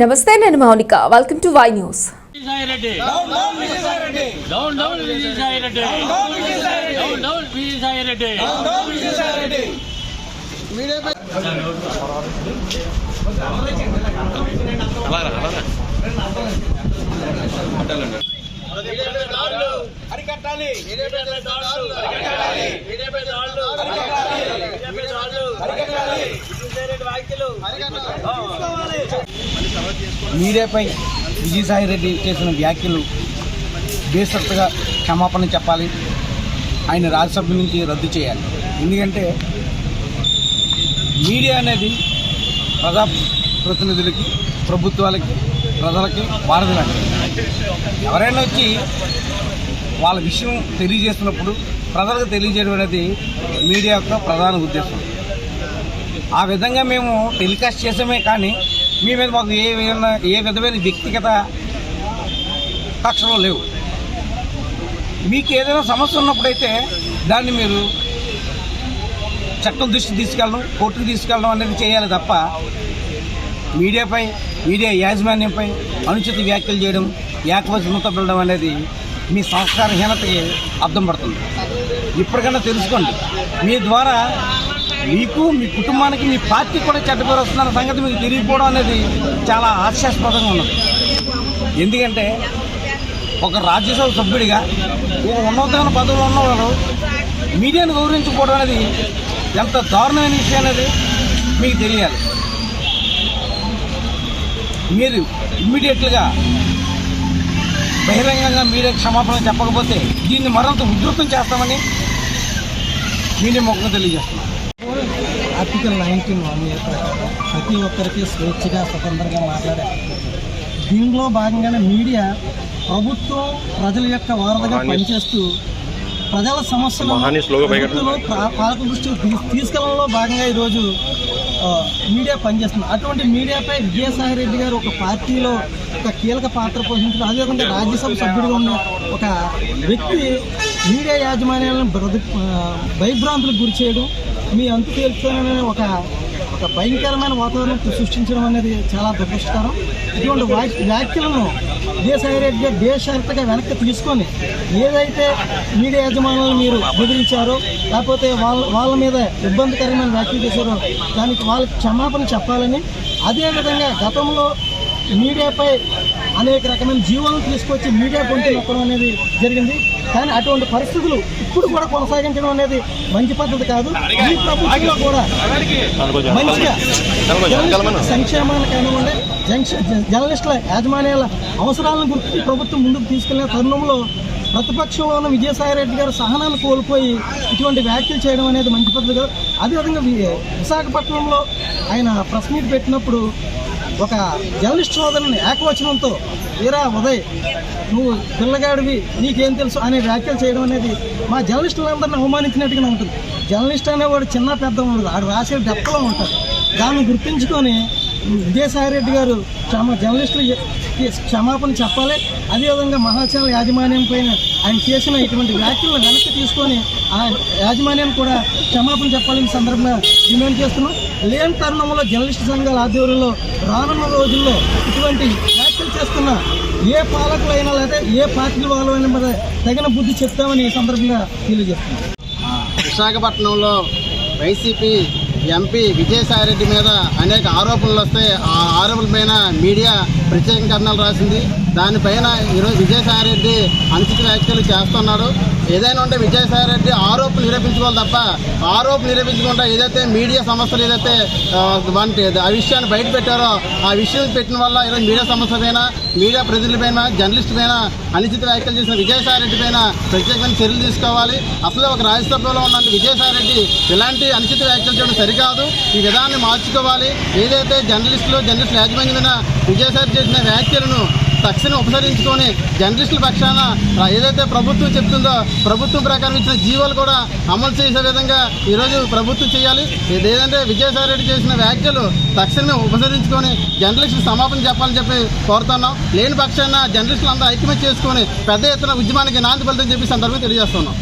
నమస్తే నేను Mounika. Welcome to Y news Vijayasai Reddy down down Vijayasai Reddy down down Vijayasai Reddy అరికట్టాలి. మీడియాపై విజయసాయి రెడ్డి చేసిన వ్యాఖ్యలు బేసత్తుగా క్షమాపణ చెప్పాలి. ఆయన రాజ్యసభ నుంచి రద్దు చేయాలి. ఎందుకంటే మీడియా అనేది ప్రజా ప్రతినిధులకి ప్రభుత్వాలకి ప్రజలకి వారధులకి ఎవరైనా వచ్చి వాళ్ళ విషయం తెలియజేస్తున్నప్పుడు ప్రజలకు తెలియజేయడం అనేది మీడియా యొక్క ప్రధాన ఉద్దేశం. ఆ విధంగా మేము టెలికాస్ట్ చేసామే కానీ మీ మీద మాకు ఏ ఏ విధమైన వ్యక్తిగత కక్షలు లేవు. మీకు ఏదైనా సమస్య ఉన్నప్పుడైతే దాన్ని మీరు చట్టం దృష్టి తీసుకెళ్ళడం కోర్టుకు తీసుకెళ్ళడం అనేది చేయాలి తప్ప మీడియాపై మీడియా యాజమాన్యంపై అనుచిత వ్యాఖ్యలు చేయడం ఏకవచనంతో వెళ్ళడం అనేది మీ సంస్కారహీనతకి అర్థం పడుతుంది. ఇప్పటికన్నా తెలుసుకోండి. మీ ద్వారా మీకు మీ కుటుంబానికి మీ పార్టీ కూడా చెడ్డ పేరు వస్తున్న సంగతి మీకు తెలియకపోవడం అనేది చాలా హాస్యాస్పదంగా ఉన్నది. ఎందుకంటే ఒక రాజ్యసభ సభ్యుడిగా ఒక ఉన్నతమైన పదవులు ఉన్నవాడు మీడియాను గౌరవించుకోవడం అనేది ఎంత దారుణమైన విషయం అనేది మీకు తెలియాలి. మీరు ఇమ్మీడియట్లుగా బహిరంగంగా మీరే క్షమాపణ చెప్పకపోతే దీన్ని మరింత ఉధృతం చేస్తామని మీడియా మొక్కగా తెలియజేస్తున్నాను. ఆర్టికల్ నైన్టీన్ వన్ ఇయర్ ప్రకారం ప్రతి ఒక్కరికి స్వేచ్ఛగా స్వతంత్రంగా మాట్లాడే. దీనిలో భాగంగానే మీడియా ప్రభుత్వం ప్రజల యొక్క వారధిగా పనిచేస్తూ ప్రజల ప్రా- పాలక దృష్టికి తీ- తీసుకెళ్ళడంలో భాగంగా ఈరోజు మీడియా పనిచేస్తుంది. అటువంటి మీడియాపై విజయసాయి రెడ్డి గారు ఒక పార్టీలో ఒక కీలక పాత్ర పోషించడం అదేవిధంగా రాజ్యసభ సభ్యుడిగా ఉన్న ఒక వ్యక్తి మీడియా యాజమాన్యాలను భయభ్రాంతులకు గురి చేయడం మీ అంతు తేల్చుకోనని ఒక ఒక భయంకరమైన వాతావరణం సృష్టించడం అనేది చాలా దురదృష్టకరం. ఇటువంటి వ్యాక్- వ్యాఖ్యలను విజయసాయి రెడ్డి వెనక్కి తీసుకొని ఏదైతే మీడియా యజమానులు మీరు బెదిరించారో లేకపోతే వాళ్ళ వాళ్ళ మీద ఇబ్బందికరమైన వ్యాఖ్యలు చేశారో దానికి వాళ్ళకి క్షమాపణ చెప్పాలని అదేవిధంగా గతంలో మీడియాపై అనేక రకమైన జీవాలను తీసుకొచ్చి మీడియా గొంతు నొక్కడం అనేది జరిగింది. కానీ అటువంటి పరిస్థితులు ఇప్పుడు కూడా కొనసాగించడం అనేది మంచి పద్ధతి కాదు. ఈ ప్రభుత్వంలో కూడా మంచిగా జర్నలిస్టుల సంక్షేమానికి అనుగుణంగా జంక్ష- జ- జర్నలిస్టుల యాజమాన్యాల అవసరాలను గుర్తించి ప్రభుత్వం ముందుకు తీసుకెళ్ళిన తరుణంలో ప్రతిపక్షంలో ఉన్న విజయసాయి రెడ్డి గారు సహనాన్ని కోల్పోయి ఇటువంటి వ్యాఖ్యలు చేయడం అనేది మంచి పద్ధతి కాదు. అదేవిధంగా విశాఖపట్నంలో ఆయన ప్రెస్ మీట్ పెట్టినప్పుడు ఒక జర్నలిస్ట్ సోదరుని ఏకవచనంతో వీరా ఉదయ్ నువ్వు పిల్లగాడివి నీకేం తెలుసు? అనే వ్యాఖ్యలు చేయడం అనేది మా జర్నలిస్టులందరినీ అవమానించినట్టుగానే ఉంటుంది. జర్నలిస్ట్ అనేవాడు చిన్న పెద్ద ఉండదు ఆడు రాసే డెప్పలో ఉంటాడు. దాన్ని గుర్తించుకొని విజయసాయి రెడ్డి గారు క్షమ జర్నలిస్టులు క్షమాపణ చెప్పాలి. అదేవిధంగా మహాచల యాజమాన్యం పైన ఆయన చేసిన ఇటువంటి వ్యాఖ్యలను వెనక్కి తీసుకొని ఆ యాజమాన్యం కూడా క్షమాపణ చెప్పాలని సందర్భంగా డిమాండ్ చేస్తున్నాం. లేని తరుణంలో జర్నలిస్ట్ సంఘాల ఆధ్వర్యంలో రానున్న రోజుల్లో ఇటువంటి వ్యాఖ్యలు చేస్తున్న ఏ పాలకులైనా లేదా ఏ పార్టీ వాళ్ళైనా మీద తగిన బుద్ధి చెప్తామని ఈ సందర్భంగా తెలియజేస్తున్నాం. విశాఖపట్నంలో వైసీపీ ఎంపీ విజయసాయిరెడ్డి మీద అనేక ఆరోపణలు వస్తే ఆ ఆరోపణలపైన మీడియా ప్రత్యేక కథనాలు రాసింది. దానిపైన ఈరోజు విజయసాయిరెడ్డి అనుచిత వ్యాఖ్యలు చేస్తున్నాడు ఏదైనా ఉంటే విజయసాయిరెడ్డి ఆరోపణ నిరూపించుకోవాలి తప్ప ఆరోపణ నిరూపించకుండా ఏదైతే మీడియా సంస్థలు ఏదైతే వంటి ఆ విషయాన్ని బయట పెట్టారో ఆ విషయం పెట్టిన వల్ల ఈరోజు మీడియా సంస్థ పైన మీడియా ప్రతినిధుల పైన జర్నలిస్ట్ పైన అనుచిత వ్యాఖ్యలు చేసిన విజయసాయిరెడ్డి పైన ప్రత్యేకమైన చర్యలు తీసుకోవాలి. అసలు ఒక రాజ్యసభలో ఉన్న విజయసాయిరెడ్డి ఇలాంటి అనుచిత వ్యాఖ్యలు చేయడం సరికాదు. ఈ విధానాన్ని మార్చుకోవాలి. ఏదైతే జర్నలిస్టులు జర్నలిస్టుల యాజమాన్యమైన విజయసాయి చేసిన వ్యాఖ్యలను తక్షణం ఉపసరించుకొని జర్నలిస్టుల పక్షాన ఏదైతే ప్రభుత్వం చెప్తుందో ప్రభుత్వం ప్రకారం ఇచ్చిన జీవోలు కూడా అమలు చేసే విధంగా ఈరోజు ప్రభుత్వం చేయాలి. ఇది ఏదంటే విజయసాయి రెడ్డి చేసిన వ్యాఖ్యలు తక్షణమే ఉపసరించుకొని జర్నలిస్టులు సమాపన చెప్పాలని చెప్పి కోరుతున్నాం. లేని పక్షాన జర్నలిస్టులు అందరూ ఐక్యమత్య చేసుకొని పెద్ద ఎత్తున ఉద్యమానికి నాంది పలుతని చెప్పి సందర్భంగా తెలియజేస్తున్నాం.